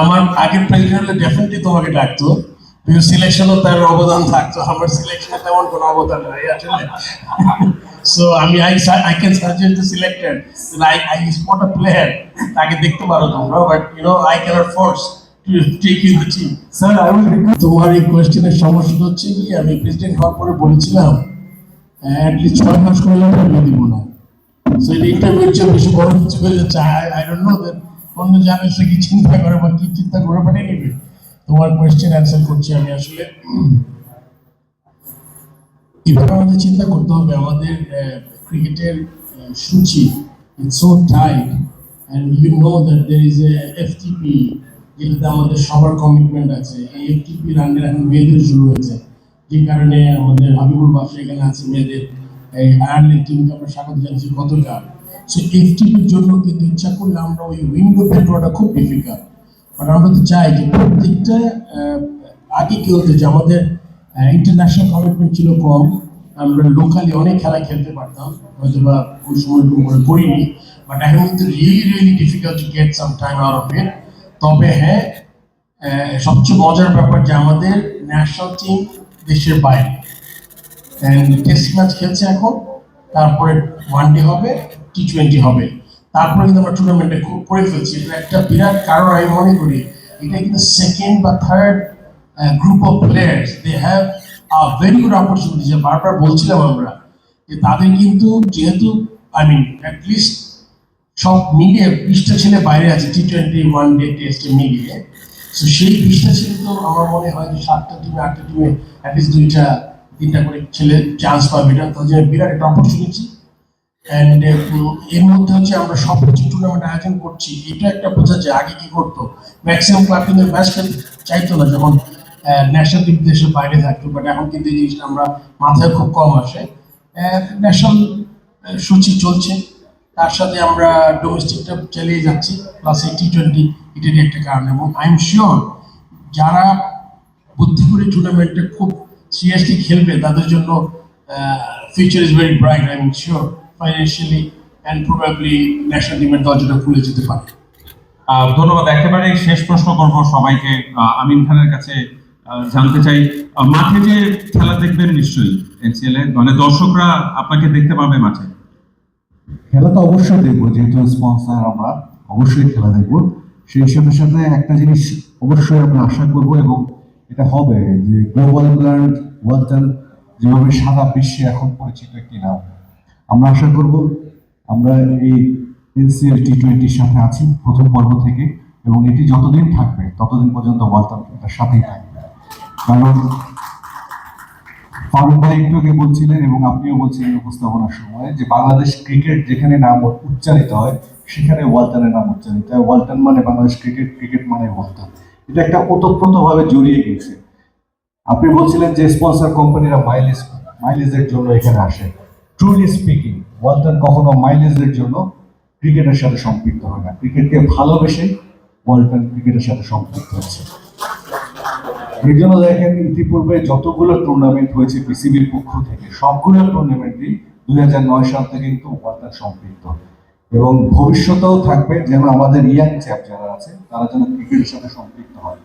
আমার আগের হলে ডেফিনেটলি তোমাকে ডাকতো সিলেকশনও তার অবদান থাকতো। আমার সিলেকশনে তেমন কোনো অবদান নাই আসলে। সো আমি I I can suggest the selected I I spot a player তাকে দেখতে পারো তোমরা but you know I cannot force তোমার এই কোয়েশ্চেনের সমস্যা হচ্ছে কি আমি প্রেসিডেন্ট হওয়ার পরে বলেছিলাম অ্যাটলিস্ট ছয় মাস করলে আমি দিব না। সো এটা ইন্টারভিউ চেয়ে বেশি বড় কিছু হয়ে যাচ্ছে। আই ডোন্ট নো দ্যাট অন্য জানে সে কি চিন্তা করে বা কি চিন্তা করে পাঠিয়ে নেবে। তোমার কোয়েশ্চেন অ্যান্সার করছি আমি আসলে। এভাবে আমাদের চিন্তা করতে হবে, আমাদের ক্রিকেটের সূচি it's so tight and you know that there is a FTP যেটাতে আমাদের সবার কমিটমেন্ট আছে। এই এফটিপি রানের এখন মেয়েদের শুরু হয়েছে। যে কারণে আমাদের হাবিবুল বাসা এখানে আছে, মেয়েদের, এই আয়ারল্যান্ড টিমকে আমরা স্বাগত জানাচ্ছি গতকাল। সো এফটিপির জন্য কিন্তু ইচ্ছা করলে আমরা ওই উইন্ডো বের খুব ডিফিকাল্ট বাট আমরা তো চাই যে প্রত্যেকটা আগে কি হতো যে আমাদের ইন্টারন্যাশনাল কমিটমেন্ট ছিল কম, আমরা লোকালি অনেক খেলা খেলতে পারতাম হয়তো বা ওই সময় এরকম করিনি বাট এখন কিন্তু really really difficult to get some time out of it তবে হ্যাঁ সবচেয়ে মজার ব্যাপার যে আমাদের ন্যাশনাল টিম দেশের বাইরে। টেস্ট ম্যাচ খেলছে এখন, তারপরে ওয়ান ডে হবে টি টোয়েন্টি হবে। তারপরে কিন্তু আমরা টুর্নামেন্টে করে ফেলছি। এটা একটা বিরাট কারণ আমি মনে করি, এটা কিন্তু সেকেন্ড বা third group of players they have a very good opportunity যে বারবার বলছিলাম আমরা, যে তাদের কিন্তু যেহেতু আই মিন অ্যাটলিস্ট সব মিলিয়ে বিশটা ছেলে বাইরে আছে টি টোয়েন্টি ওয়ান ডে টেস্টে মিলিয়ে। তো সেই বিশটা ছেলে তো আমার মনে হয় যে সাতটা টিমে আটটা টিমে অ্যাটলিস্ট দুইটা, তিনটা করে ছেলে চান্স পাবে। এটা তাদের বিরাট একটা অপরচুনিটি অ্যান্ড এর মধ্যে হচ্ছে আমরা সব কিছু টুর্নামেন্ট আয়োজন করছি। এটা একটা বোঝা যায় আগে কি করতো। ম্যাক্সিমাম ক্লাব কিন্তু ম্যাচ খেলতে চাইতো না যখন ন্যাশনাল টিম দেশের বাইরে থাকতো বাট এখন কিন্তু এই জিনিসটা আমরা মাথায় খুব কম আসে। ন্যাশনাল সূচি চলছে। তার সাথে আমরা ডোমেস্টিকটা চালিয়ে যাচ্ছি প্লাস এই টি টোয়েন্টি এটারই একটা কারণ। এবং আই এম শিওর যারা বুদ্ধি করে টুর্নামেন্টে খুব সিরিয়াসলি খেলবে, তাদের জন্য future is very bright I am sure financially and probably national টিমের দরজাটা খুলে যেতে পারে। ধন্যবাদ। একেবারে শেষ প্রশ্ন করব সবাইকে। আহ, আমিন খানের কাছে জানতে চাই মাঠে যে খেলা দেখবেন নিশ্চয়ই এনসিএল মানে দর্শকরা আপনাকে দেখতে পাবে মাঠে। খেলা তো অবশ্যই দেখব যেহেতু স্পন্সর আমরা অবশ্যই খেলা দেখব। সেই সাথে সাথে একটা জিনিস অবশ্যই আমরা আশা করব এবং এটা হবে যে গ্লোবাল ব্র্যান্ড ওয়ার্ল্ড যেভাবে সারা বিশ্বে এখন পরিচিত একটি নাম আমরা আশা করব আমরা এই এনসিএল টি টোয়েন্টির সাথে আছি প্রথম পর্ব থেকে এবং এটি যতদিন থাকবে, ততদিন পর্যন্ত এটার সাথেই থাকবে। কারণ ফারুক ভাই একটু আগে বলছিলেন এবং আপনিও বলছিলেন উপস্থাপনার সময় যে বাংলাদেশ ক্রিকেট যেখানে নাম উচ্চারিত হয়, সেখানে ওয়ালটনের নাম উচ্চারিত হয়। ওয়ালটন মানে বাংলাদেশ ক্রিকেট ক্রিকেট মানে ওয়ালটন। এটা একটা ওতপ্রোতভাবে জড়িয়ে গেছে আপনি বলছিলেন যে স্পন্সর কোম্পানিরা মাইলেজ মাইলেজের জন্য এখানে আসে। ট্রুলি স্পিকিং ওয়ালটন কখনো মাইলেজের জন্য ক্রিকেটের সাথে সম্পৃক্ত হয় না। ক্রিকেটকে ভালোবেসে ওয়ালটন ক্রিকেটের সাথে সম্পৃক্ত হয়েছে। এর জন্য দেখেন ইতিপূর্বে যতগুলো টুর্নামেন্ট হয়েছে পিসিবির পক্ষ থেকে, সবগুলো টুর্নামেন্টই দুই হাজার নয় সাল থেকে কিন্তু ওয়ার্ল্ড সম্পৃক্ত। এবং ভবিষ্যতেও থাকবে যেন আমাদের ইয়াং চ্যাপ যারা আছে, তারা যেন ক্রিকেটের সাথে সম্পৃক্ত হয়।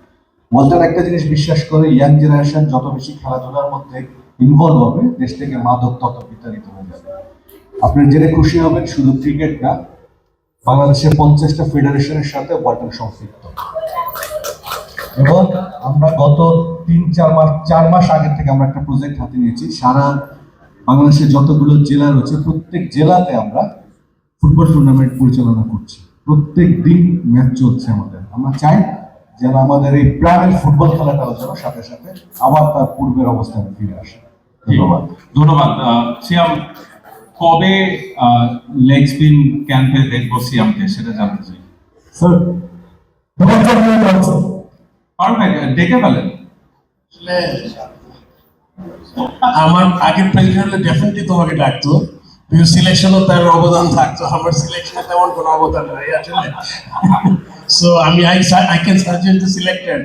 ওয়াল্টার একটা জিনিস বিশ্বাস করে ইয়াং জেনারেশন যত বেশি খেলাধুলার মধ্যে ইনভলভ হবে, দেশ থেকে মাদক তত বিতাড়িত হয়ে যাবে। আপনি জেনে খুশি হবেন, শুধু ক্রিকেট না, বাংলাদেশের পঞ্চাশটা ফেডারেশনের সাথে ওয়াল্টার সম্পৃক্ত। এবং আমরা গত তিন, চার মাস চার মাস আগে থেকে আমরা একটা প্রজেক্ট হাতে নিয়েছি। সারা বাংলাদেশের যতগুলো জেলা রয়েছে, প্রত্যেক জেলাতে আমরা ফুটবল টুর্নামেন্ট পরিচালনা করছি। প্রত্যেক দিন ম্যাচ চলছে আমাদের। আমরা চাই যেন আমাদের এই প্রাণের ফুটবল খেলাটাও যেন সাথে সাথে আবার তার পূর্বের অবস্থানে ফিরে আসে। ধন্যবাদ। ধন্যবাদ। আহ, সিয়াম কবে লেগ স্পিন ক্যাম্পে দেখব সিয়ামকে সেটা জানতে চাই। স্যার পারুন ডেকে ফেলেন। আমার আগের প্রেসিডেন্ট হলে ডেফিনেটলি তোমাকে ডাকতো। সিলেকশনও তার অবদান থাকতো। আমার সিলেকশনে তেমন কোনো অবদান নাই আসলে। সো আমি I I can suggest the selected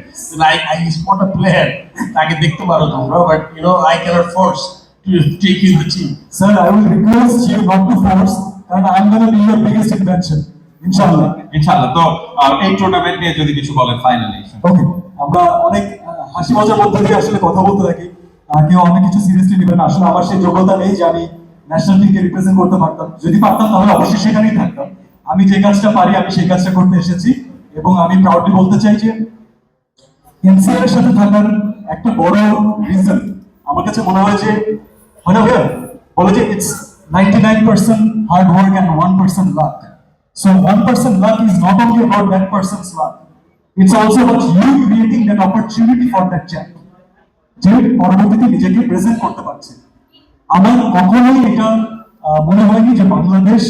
I I spot a player তাকে দেখতে পারো তোমরা but you know I cannot force to take you the team Sir, I will request you not to force, and I'm going to be your biggest invention. ইনশাআল্লাহ ইনশাআল্লাহ তো এই tournament নিয়ে যদি কিছু বলেন ফাইনালি ওকে আমরা অনেক হাসি মজার মধ্যে দিয়ে আসলে কথা বলতে থাকি। কেউ অনেক কিছু সিরিয়াসলি নেবে না। আসলে আমার সেই যোগ্যতা নেই যে আমি ন্যাশনাল টিমকে রিপ্রেজেন্ট করতে পারতাম। যদি পারতাম তাহলে অবশ্যই সেখানেই থাকতাম। আমি যে কাজটা পারি আমি সেই কাজটা করতে এসেছি। এবং আমি প্রাউডলি বলতে চাই যে এনসিআর এর সাথে থাকার একটা বড় রিজন আমার কাছে মনে হয় যে হয় না ভাইয়া বলে যে it's ninety nine percent hard work and one percent luck so one percent luck is not only about that person's luck it's also about you creating that opportunity for that champ যে পরবর্তীতে নিজেকে present করতে পারছে। আমার কখনোই এটা মনে হয়নি যে বাংলাদেশ